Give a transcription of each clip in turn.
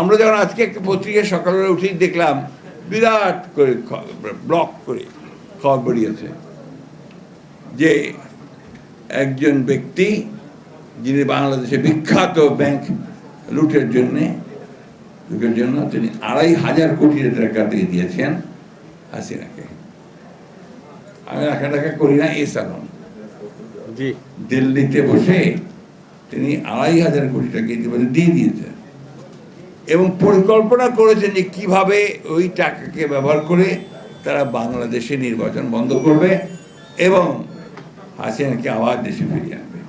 আমরা যখন আজকে একটা পত্রিকা সকালবেলা উঠেই দেখলাম বিরাট করে ব্লক করে খবর বেরিয়েছে যে একজন ব্যক্তি যিনি বাংলাদেশে বিখ্যাত ব্যাংক লুটের জন্যে লুটের জন্য তিনি আড়াই হাজার কোটি টাকা দিয়ে দিয়েছেন হাসিনাকে। আমি রাখা টাকা করি না এই সালন দিল্লিতে বসে তিনি আড়াই হাজার কোটি টাকা ইতিমধ্যে দিয়ে দিয়েছেন। এবং পরিকল্পনা করেছেন যে কীভাবে ওই টাকাকে ব্যবহার করে তারা বাংলাদেশে নির্বাচন বন্ধ করবে এবং হাসিনাকে আবার দেশে ফিরিয়ে আনবে।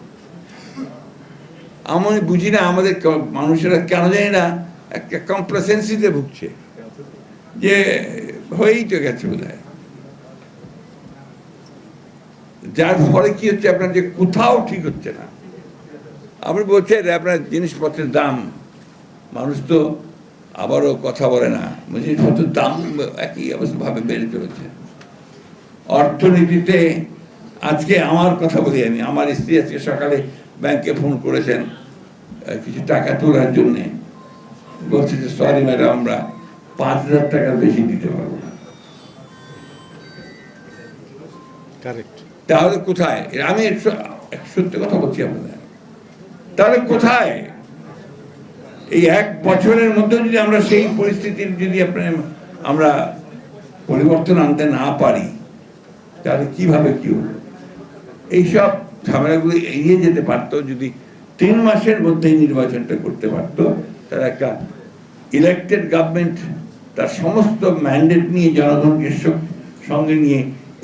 আমি বুঝি না আমাদের মানুষেরা কেন জানি না, একটা কমপ্লেসেন্সিতে ভুগছে। যে হয়েই তো গেছে বোধ যার ফলে কি হচ্ছে, আপনার যে কোথাও ঠিক হচ্ছে না। আপনি বলছেন আপনার জিনিসপত্রের দাম মানুষ তো আবারও কথা বলে না। জিনিসপত্রের দাম একই অবস্থাভাবে বেড়ে চলেছে। অর্থনীতিতে আজকে আমার কথা বলি আমি। আমার স্ত্রী আজকে সকালে ব্যাংকে ফোন করেছেন কিছু টাকা তোলার জন্যে। বলছে যে সরি ম্যাডাম আমরা পাঁচ হাজার টাকার বেশি দিতে পারব না। তাহলে কোথায়? আমি সত্যি কথা বলছি আপনাদের। তাহলে কোথায়? এই এক বছরের মধ্যে যদি আমরা সেই পরিস্থিতির যদি আপনার আমরা পরিবর্তন আনতে না পারি, তাহলে কীভাবে কি হলো? এইসব ঝামেলাগুলি এড়িয়ে যেতে পারতো, যদি তিন মাসের মধ্যেই নির্বাচনটা করতে পারতো তারা একটা ইলেক্টেড গভর্নমেন্ট তার সমস্ত ম্যান্ডেট নিয়ে জনগণকে সঙ্গে নিয়ে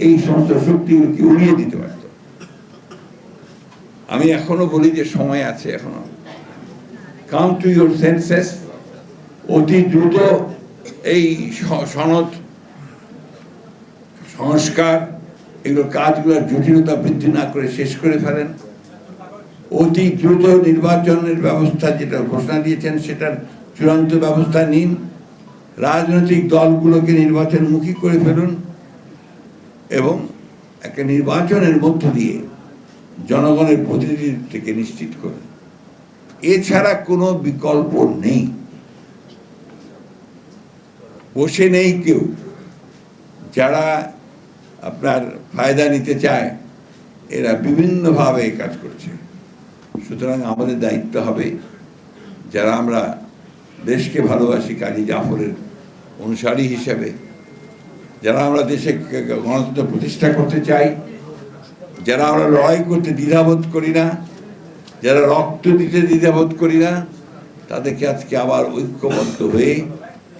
এই সমস্ত শক্তিগুলোকে উড়িয়ে দিতে পারত। আমি এখনও বলি যে সময় আছে এখনও। কাম টু ইউর সেন্সেস অতি দ্রুত এই সনদ, সংস্কার, এগুলো কাজগুলোর জটিলতা বৃদ্ধি না করে শেষ করে ফেলেন। অতি দ্রুত নির্বাচনের ব্যবস্থা যেটা ঘোষণা দিয়েছেন, সেটার চূড়ান্ত ব্যবস্থা নিন। রাজনৈতিক দলগুলোকে নির্বাচনমুখী করে ফেলুন এবং একটা নির্বাচনের মধ্য দিয়ে জনগণের প্রতিনিধিত্বকে নিশ্চিত করুন। এছাড়া কোনো বিকল্প নেই। বসে নেই কেউ। যারা আপনার ফায়দা নিতে চায়, এরা বিভিন্নভাবে কাজ করছে। সুতরাং আমাদের দায়িত্ব হবে যারা আমরা দেশকে ভালোবাসি, কাজী জাফরের অনুসারী হিসেবে। যারা আমরা দেশে গণতন্ত্র প্রতিষ্ঠা করতে চাই, যারা আমরা লড়াই করতে দ্বিধাবোধ করি না যারা রক্ত দিতে দ্বিধাবোধ করি না, তাদেরকে আজকে আবার ঐক্যবদ্ধ হয়ে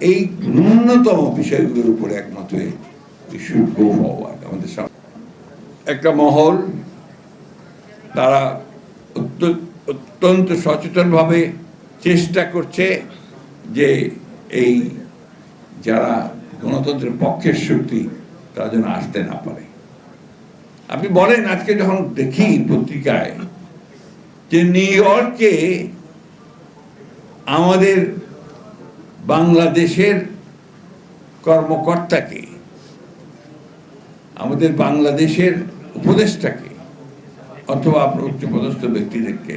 এই ন্যূনতম বিষয়গুলোর উপরে একমত we should go আমাদের সামনে। একটা মহল, তারা অত্য- অত্যন্ত সচেতনভাবে চেষ্টা করছে যে এই যারা গণতন্ত্রের পক্ষের শক্তি, তারা যেন আসতে না পারে। আপনি বলেন, আজকে যখন দেখি পত্রিকায় যে নিউ ইয়র্কে আমাদের বাংলাদেশের কর্মকর্তাকে, আমাদের বাংলাদেশের উপদেষ্টাকে, অথবা আপনার উচ্চপদস্থ ব্যক্তিদেরকে,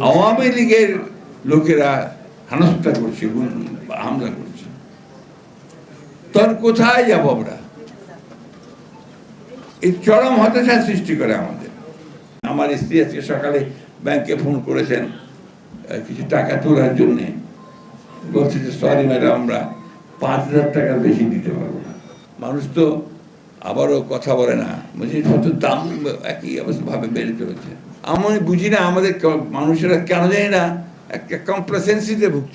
আওয়ামী লীগের লোকেরা হেনস্থা করছে হামলা করছে। তখন কোথায় যাব আমরা? এই চরম হতাশা সৃষ্টি করে আমাদের। আমার স্ত্রী আজকে সকালে ব্যাংকে ফোন করেছেন কিছু টাকা তোলার জন্যে। বলছে যে সরি ম্যাডাম আমরা পাঁচ হাজার টাকার বেশি দিতে পারব না। মানুষ তো আবারও কথা বলে না। জিনিসপত্রের দাম, একই অবস্থাভাবে বেড়ে চলেছে। আমি বুঝি না আমাদের মানুষেরা কেন জানি না, একটা কমপ্লেসেন্সিতে ভুগছে।